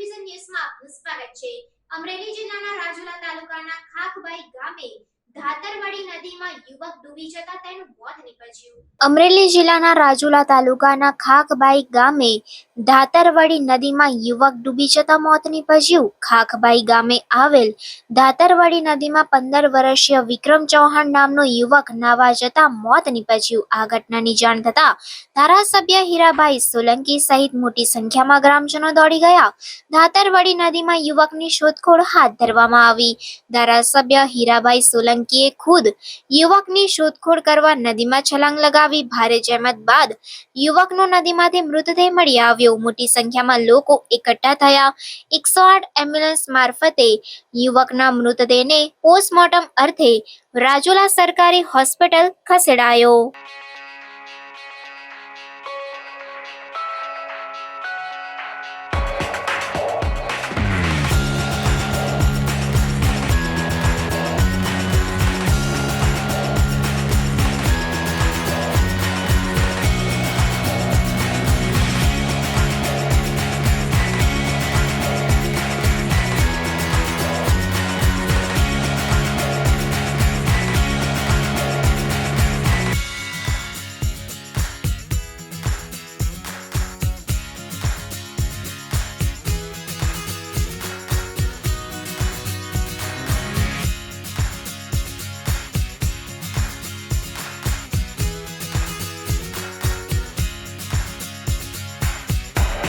Television ન્યૂઝમાં આપનું સ્વાગત છે. અમરેલી જિલ્લાના રાજુલા તાલુકાના ખાખભાઈ ગામે મોત નીપજ્યું. અમરેલી જિલ્લાના રાજુલા તાલુકાના ખાખબાઈ ગામે ધાતરવડી નદીમાં યુવક ડૂબી જતા મોત નીપજ્યું. ખાખબાઈ ગામે આવેલ ધાતરવડી નદીમાં પંદર વર્ષીય વિક્રમ ચૌહાણ નામનો યુવક નાવા જતા મોત નીપજ્યું. આ ઘટનાની જાણ થતા ધારાસભ્ય હીરાભાઈ સોલંકી સહિત મોટી સંખ્યામાં ગ્રામજનો દોડી ગયા. ધાતરવડી નદીમાં યુવકની શોધખોળ હાથ ધરવામાં આવી. ધારાસભ્ય હીરાભાઈ સોલંકીએ ખુદ યુવકની શોધખોળ કરવા નદીમાં છલાંગ લગાવી ભારે જહેમત બાદ યુવકનો નદીમાંથી મૃતદેહ મળી આવ્યો. મોટી સંખ્યામાં લોકો એકઠા થયા. એકસો આઠ એમ્બ્યુલન્સ મારફતે યુવકના મૃતદેહને પોસ્ટમોર્ટમ અર્થે રાજુલા સરકારી હોસ્પિટલ ખસેડાયો.